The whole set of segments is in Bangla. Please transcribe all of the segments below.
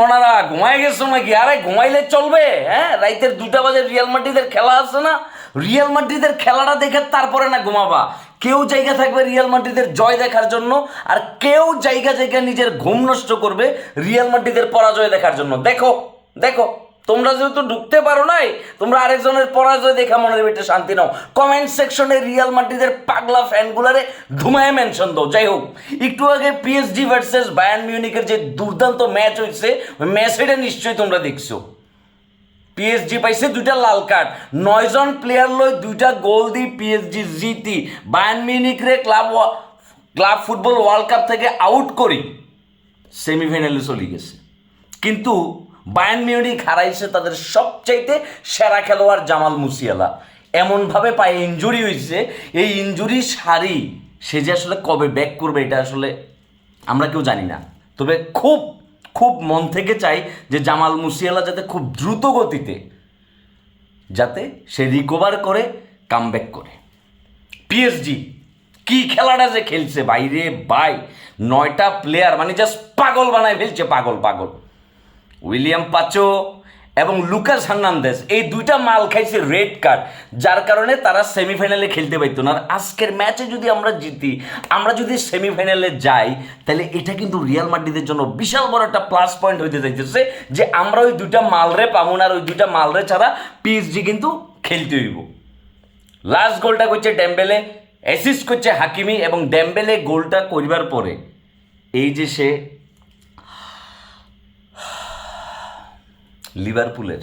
মনারা ঘুমায় গেছো নাকি? আরে ঘুমাইলে চলবে হ্যাঁ? রাইতের দুটা বাজে রিয়াল মাড্রিদের খেলা আছে না? রিয়াল মাড্রিদের খেলাটা দেখে তারপরে না ঘুমাবা। কেউ জায়গা থাকবে রিয়াল মাড্রিদের জয় দেখার জন্য, আর কেউ জায়গা জায়গা নিজের ঘুম নষ্ট করবে রিয়াল মাড্রিদের পরাজয় দেখার জন্য। দেখো দেখো। তোমরা যেহেতু ঢুকতে পারো নাই, তোমরা আরেকজনের পরাজয় দেখা মনের ভিতরে শান্তি নাও। কমেন্ট সেকশনে রিয়াল মাদ্রিদের পাগলা ফ্যানগুলারে ধুমায় মেনশন দাও। যাই হোক, একটু আগে পিএসডি ভার্সেস বায়ান মিউনিকের যে দুর্দান্ত ম্যাচ হয়েছে ম্যাচটা নিশ্চয়ই তোমরা দেখছ। পিএসজি পাইছে দুইটা লাল কার্ড। নয়জন প্লেয়ার লই দুইটা গোল দি পিএসজি জিতি। বায়ান মিউনিক রে club club football world cup থেকে আউট করি সেমিফাইনালে চলে গেছে। কিন্তু বায়ান মিউনিক হারাইছে তাদের সবচাইতে সেরা খেলোয়াড় জামাল মুসিয়ালা। এমনভাবে পায়ে ইঞ্জুরি হয়েছে এই ইঞ্জুরি সারি সে যে আসলে কবে ব্যাক করবে এটা আসলে আমরা কেউ জানি না। তবে খুব খুব মন থেকে চাই যে জামাল মুসিয়ালা যাতে খুব দ্রুত গতিতে, যাতে সে রিকভার করে কামব্যাক করে। পিএসজি কি খেলাটা যে খেলছে বাইরে বাই নয়টা প্লেয়ার মানে জাস্ট পাগল বানায় ফেলছে, পাগল পাগল। উইলিয়াম পাচো এবং লুকাস হার্নান্দেস এই দুইটা মাল খাইছে রেড কার্ড, যার কারণে তারা সেমিফাইনালে খেলতে পারতো না। আর আজকের ম্যাচে যদি আমরা জিতি, আমরা যদি সেমিফাইনালে যাই, তাহলে এটা কিন্তু রিয়াল মাদ্রিদের জন্য বিশাল বড় একটা প্লাস পয়েন্ট হইতে যাইতেছে যে আমরা ওই দুইটা মালরে পাবো না, আর ওই দুইটা মালরে ছাড়া পিএসজি কিন্তু খেলতে হইব। লাস্ট গোলটা করছে ড্যাম্বেলে অ্যাসিস্ট করছে হাকিমি এবং ড্যাম্বেলে গোলটা করিবার পরে, এই যে সে লিভারপুলের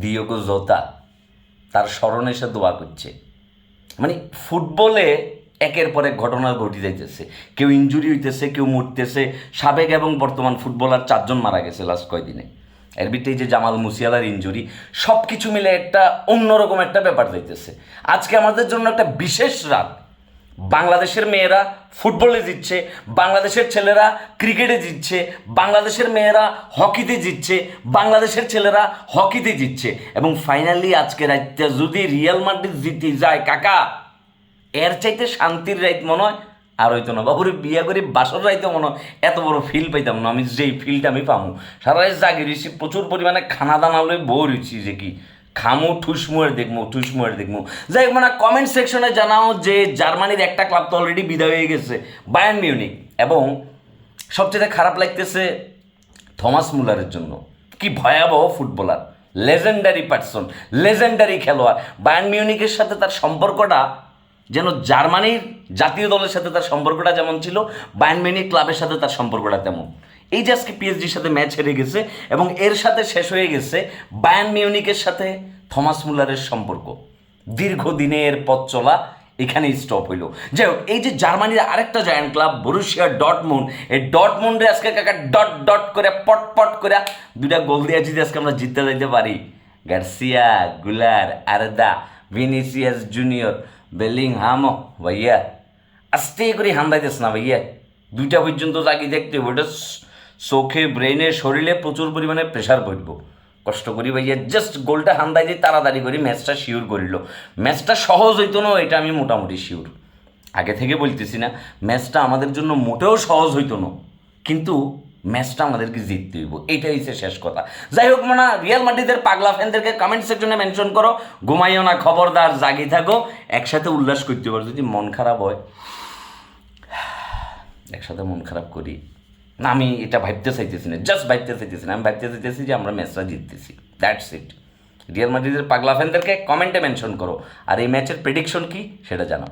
দিয়োগো জোতা তার স্মরণে সে দোয়া করছে। মানে ফুটবলে একের পর এক ঘটনা ঘটি যাইতেছে। কেউ ইঞ্জুরি হইতেছে, কেউ মরতেছে। সাবেক এবং বর্তমান ফুটবলার চারজন মারা গেছে লাস্ট কয়দিনে এর ভিতরে যে জামাল মুসিয়ালার ইঞ্জুরি সব কিছু মিলে একটা অন্যরকম একটা ব্যাপার যাইতেছে। আজকে আমাদের জন্য একটা বিশেষ রাত। বাংলাদেশের মেয়েরা ফুটবলে জিতছে, বাংলাদেশের ছেলেরা ক্রিকেটে জিতছে, বাংলাদেশের মেয়েরা হকিতে জিতছে, বাংলাদেশের ছেলেরা হকিতে জিতছে। এবং ফাইনালি আজকে রাতটা যদি রিয়াল মাদ্রিদ জিতে যায়, কাকা, এর চাইতে শান্তির রাইত মনে হয় আর হইতো না। বাবুরে বিয়া করে বাসর রাইতে মনে হয় এত বড় ফিল পাইতাম না। আমি যেই ফিলটা আমি পামু। সারা রাত রয়েছি প্রচুর পরিমাণে খানা দানা হলে বউ রয়েছি যে কি। খামু ঠুসমুয়ের দেখব ঠুসমুয়ের দেখব যাই হোক মানে কমেন্ট সেকশনে জানাও যে জার্মানির একটা ক্লাব তো অলরেডি বিদায় হয়ে গেছে বায়ান মিউনিক এবং সবচেয়ে খারাপ লাগতেছে থমাস মুলারের জন্য। কি ভয়াবহ ফুটবলার লেজেন্ডারি পার্সন লেজেন্ডারি খেলোয়াড়। বায়ান মিউনিকের সাথে তার সম্পর্কটা যেন জার্মানির জাতীয় দলের সাথে তার সম্পর্কটা যেমন ছিল বায়ান মিউনিক ক্লাবের সাথে তার সম্পর্কটা তেমন। এই যে আজকে পিএসজির সাথে ম্যাচ হেরে গেছে এবং এর সাথে শেষ হয়ে গেছে বায়ান মিউনিকের সাথে থমাস মুলারের সম্পর্ক। দীর্ঘদিনের পথ চলা এখানেই স্টপ হইল। যাই হোক, এই যে জার্মানির আরেকটা জয়েন্ট ক্লাব বরুশিয়া ডটমুন এই ডটমুন্ডে আজকে কাকা ডট ডট করে পট পট করে দুইটা গোল দিয়ে যদি আজকে আমরা জিততে যাইতে পারি। গার্সিয়া গুলার আরদা ভিনিসিয়াস জুনিয়র বেলিং হামো ভাইয়া, আস্তে করে হান্দাইতেছ না ভাইয়া। দুইটা পর্যন্ত জাগি দেখতে ওটা চোখে ব্রেনে শরীরে প্রচুর পরিমাণে প্রেশার পড়ব। কষ্ট করি ভাইয়া জাস্ট গোলটা হান্দাই দিয়ে তাড়াতাড়ি করি ম্যাচটা শিওর করিল ম্যাচটা সহজ হইতো না, এটা আমি মোটামুটি শিওর আগে থেকে বলতেছি না ম্যাচটা আমাদের জন্য মোটেও সহজ হইতো না। কিন্তু ম্যাচটা আমাদেরকে জিততে হইব, এটাই হচ্ছে শেষ কথা। যাই হোক মানে রিয়াল মাদ্রিদের পাগলা ফ্যানদেরকে কমেন্ট সেকশনে মেনশন করো, ঘুমাইও না, খবরদার, জাগি থাকো। একসাথে উল্লাস করতে পারো, যদি মন খারাপ হয়। একসাথে মন খারাপ করি। না, আমি এটা ভাবতে চাইতেছি না জাস্ট ভাবতে চাইতেছি না, আমি ভাবতে চাইতেছি যে আমরা ম্যাচটা জিততেছি দ্যাটস ইট রিয়াল মাদ্রিদের পাগলা ফ্যানদেরকে কমেন্টে মেনশন করো, আর এই ম্যাচের প্রেডিকশন কী সেটা জানাও।